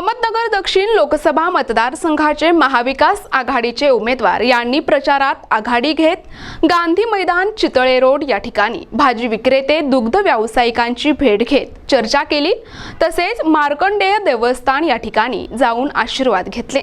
अहमदनगर दक्षिण लोकसभा मतदारसंघाचे महाविकास आघाडीचे उमेदवार यांनी प्रचारात आघाडी घेत गांधी मैदान चितळे रोड या ठिकाणी भाजी विक्रेते दुग्ध व्यावसायिकांची भेट घेत चर्चा केली. तसेच मार्कंडेय देवस्थान या ठिकाणी जाऊन आशीर्वाद घेतले.